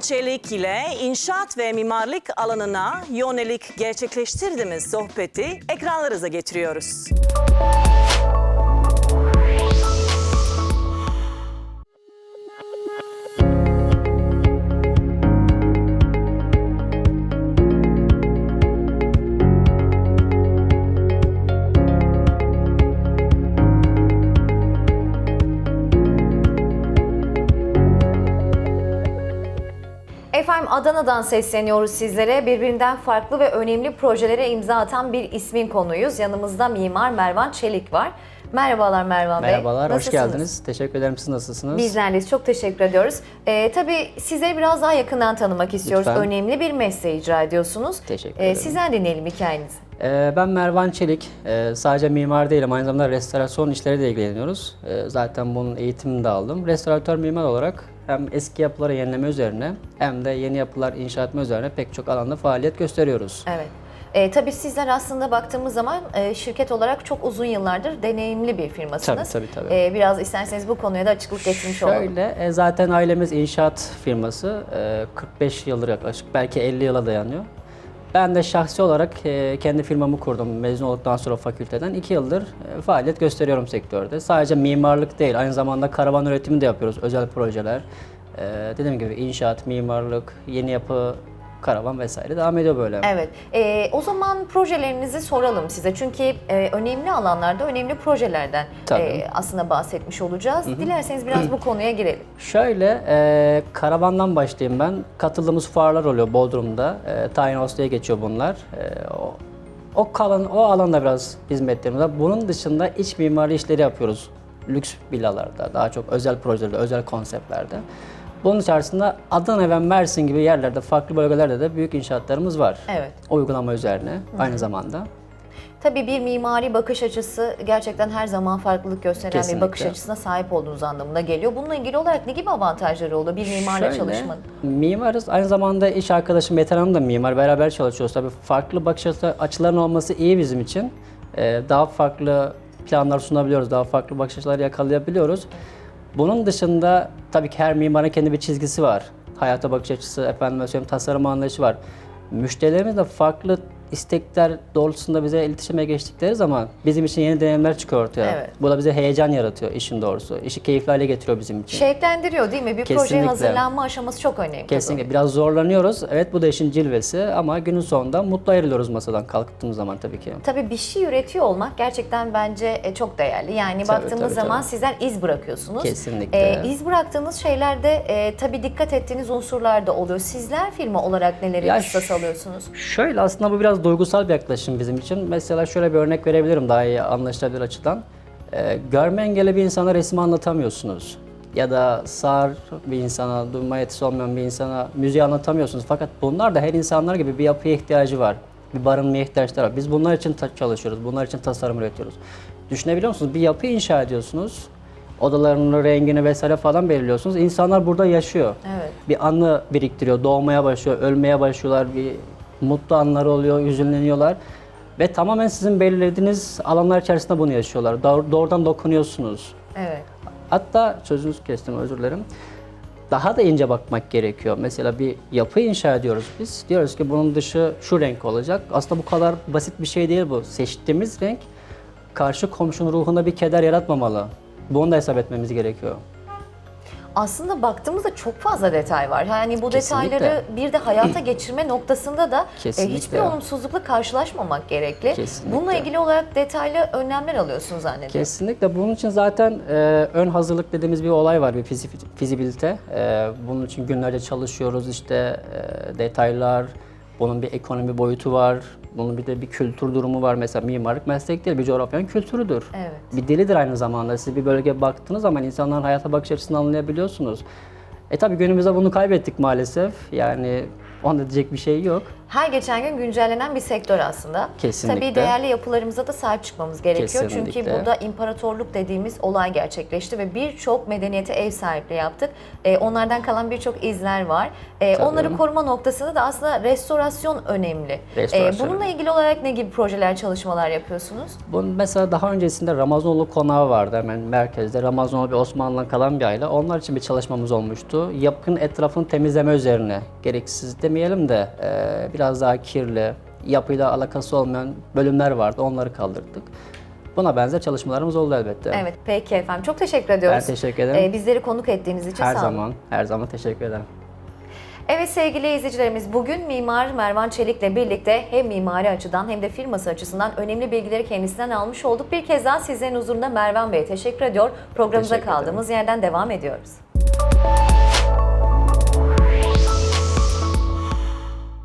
Çelik ile inşaat ve mimarlık alanına yönelik gerçekleştirdiğimiz sohbeti ekranlarınıza getiriyoruz. Efendim Adana'dan sesleniyoruz sizlere. Birbirinden farklı ve önemli projelere imza atan bir ismin konuyuz. Yanımızda mimar Mervan Çelik var. Merhabalar Mervan Bey. Merhabalar, hoş Nasılsınız? geldiniz. Teşekkür ederim. Siz nasılsınız? Bizler de çok teşekkür ediyoruz. Ee, tabii sizleri biraz daha yakından tanımak istiyoruz. Lütfen. Önemli bir mesleği icra ediyorsunuz. Teşekkür Ee, ederim. Sizden dinleyelim hikayenizi. Ee, ben Mervan Çelik. Ee, sadece mimar değilim, aynı zamanda restorasyon işleriyle ilgileniyoruz. Ee, zaten bunun eğitimini de aldım. Restoratör mimar olarak hem eski yapıları yenileme üzerine hem de yeni yapılar inşa etme üzerine pek çok alanda faaliyet gösteriyoruz. Evet. Ee, tabii sizler aslında baktığımız zaman e, şirket olarak çok uzun yıllardır deneyimli bir firmasınız. Tabii, tabii, tabii. Ee, biraz isterseniz bu konuya da açıklık getirmiş olalım. Şöyle, e, zaten ailemiz inşaat firması. E, 45 yıldır yaklaşık, belki 50 yıla dayanıyor. Ben de şahsi olarak e, kendi firmamı kurdum mezun olduktan sonra fakülteden. 2 yıldır e, faaliyet gösteriyorum sektörde. Sadece mimarlık değil, aynı zamanda karavan üretimi de yapıyoruz, özel projeler. E, dediğim gibi inşaat, mimarlık, yeni yapı, karavan vesaire devam ediyor böyle. Evet. Ee, o zaman projelerinizi soralım size. Çünkü e, önemli alanlarda önemli projelerden Tabii. e, aslında bahsetmiş olacağız. Dilerseniz biraz bu konuya girelim. Şöyle, e, karavandan başlayayım ben. Katıldığımız fuarlar oluyor Bodrum'da. E, Tiny diye geçiyor bunlar. E, o, o, kalan, o alanda biraz hizmetlerimiz var. Bunun dışında iç mimari işleri yapıyoruz. Lüks villalarda, daha çok özel projelerde, özel konseptlerde. Bunun içerisinde Adana ve Mersin gibi yerlerde, farklı bölgelerde de büyük inşaatlarımız var. Evet. Uygulama üzerine aynı zamanda. Tabii bir mimari bakış açısı gerçekten her zaman farklılık gösteren bir Kesinlikle. bakış açısına sahip olduğunuz anlamına geliyor. Bununla ilgili olarak ne gibi avantajları oluyor bir mimarla çalışmanın? Mimarız. Aynı zamanda iş arkadaşım Metin Hanım da mimar. Beraber çalışıyoruz. Tabii farklı bakış açı- açıların olması iyi bizim için. Ee, daha farklı planlar sunabiliyoruz. Daha farklı bakış açıları yakalayabiliyoruz. Bunun dışında tabii ki her mimarın kendi bir çizgisi var. Hayata bakış açısı, efendim söyleyeyim tasarım anlayışı var. Müşterilerimiz de farklı istekler doğrultusunda bize iletişime geçtikleri zaman bizim için yeni deneyimler çıkıyor ortaya. Evet. Bu da bize heyecan yaratıyor işin doğrusu. İşi keyifli hale getiriyor bizim için. Şevklendiriyor değil mi? Bir projeye Kesinlikle. hazırlanma aşaması çok önemli. Kesinlikle. Biraz zorlanıyoruz. Evet bu da işin cilvesi ama günün sonunda mutlu ayrılıyoruz masadan kalktığımız zaman tabii ki. Tabii bir şey üretiyor olmak gerçekten bence e, çok değerli. Yani Tabii, baktığımız tabii, zaman tabii. sizler iz bırakıyorsunuz. Kesinlikle. E, iz bıraktığınız şeylerde e, tabii dikkat ettiğiniz unsurlar da oluyor. Sizler firma olarak neleri ş- alıyorsunuz? Şöyle aslında bu biraz duygusal bir yaklaşım bizim için. Mesela şöyle bir örnek verebilirim daha iyi anlaşılabilir açıdan. Ee, görme engelli bir insana resmi anlatamıyorsunuz. Ya da sağır bir insana, duyma yetisi olmayan bir insana müziği anlatamıyorsunuz. Fakat bunlar da her insanlar gibi bir yapıya ihtiyacı var. Bir barınmaya ihtiyaçları var. Biz bunlar için çalışıyoruz. Bunlar için tasarım üretiyoruz. Düşünebiliyor musunuz? Bir yapı inşa ediyorsunuz. Odalarının rengini vesaire falan belirliyorsunuz. İnsanlar burada yaşıyor. Evet. Bir anı biriktiriyor. Doğmaya başlıyor, ölmeye başlıyorlar. Bir mutlu anları oluyor, hüzünleniyorlar. Ve tamamen sizin belirlediğiniz alanlar içerisinde bunu yaşıyorlar. Doğ- Doğrudan dokunuyorsunuz. Evet. Hatta sözünüzü kestim özür dilerim. Daha da ince bakmak gerekiyor. Mesela bir yapı inşa ediyoruz biz. Diyoruz ki bunun dışı şu renk olacak. Aslında bu kadar basit bir şey değil bu. Seçtiğimiz renk karşı komşunun ruhunda bir keder yaratmamalı. Bunu da hesap etmemiz gerekiyor. Aslında baktığımızda çok fazla detay var. Yani bu Kesinlikle. detayları bir de hayata geçirme noktasında da e, Kesinlikle. hiçbir olumsuzlukla karşılaşmamak gerekli. Kesinlikle. Bununla ilgili olarak detaylı önlemler alıyorsunuz zannediyorum. Kesinlikle. Bunun için zaten e, ön hazırlık dediğimiz bir olay var, bir fizi- fizibilite. E, bunun için günlerce çalışıyoruz. İşte e, detaylar, bunun bir ekonomi boyutu var. Bunun bir de bir kültür durumu var. Mesela mimarlık meslek değil, bir coğrafyanın kültürüdür. Evet. Bir dilidir aynı zamanda. Siz bir bölgeye baktığınız zaman insanların hayata bakış açısını anlayabiliyorsunuz. E tabi günümüzde bunu kaybettik maalesef. Yani Onda diyecek bir şey yok. Her geçen gün güncellenen bir sektör aslında. Kesinlikle. Tabii değerli yapılarımıza da sahip çıkmamız gerekiyor. Çünkü Kesinlikle. burada imparatorluk dediğimiz olay gerçekleşti ve birçok medeniyete ev sahipliği yaptık. Ee, onlardan kalan birçok izler var. Tabii. onları koruma noktasında da aslında restorasyon önemli. Ee, Restorasyon bununla önemli. ilgili olarak ne gibi projeler, çalışmalar yapıyorsunuz? Bunun mesela daha öncesinde Ramazanlı konağı vardı hemen merkezde. Ramazanlı bir Osmanlı'dan kalan bir aile. Onlar için bir çalışmamız olmuştu. Yapının etrafını temizleme üzerine. Gereksiz demeyelim de e, biraz daha kirli, yapıyla alakası olmayan bölümler vardı. Onları kaldırdık. Buna benzer çalışmalarımız oldu elbette. Evet, peki efendim. Çok teşekkür ediyoruz. Ben teşekkür ederim. Ee, bizleri konuk ettiğiniz için Her sağ olun. zaman, her zaman teşekkür ederim. Evet sevgili izleyicilerimiz bugün Mimar Mervan Çelik'le birlikte hem mimari açıdan hem de firması açısından önemli bilgileri kendisinden almış olduk. Bir kez daha sizlerin huzurunda Mervan Bey'e teşekkür ediyor. Programımıza Teşekkür ederim. kaldığımız yerden devam ediyoruz.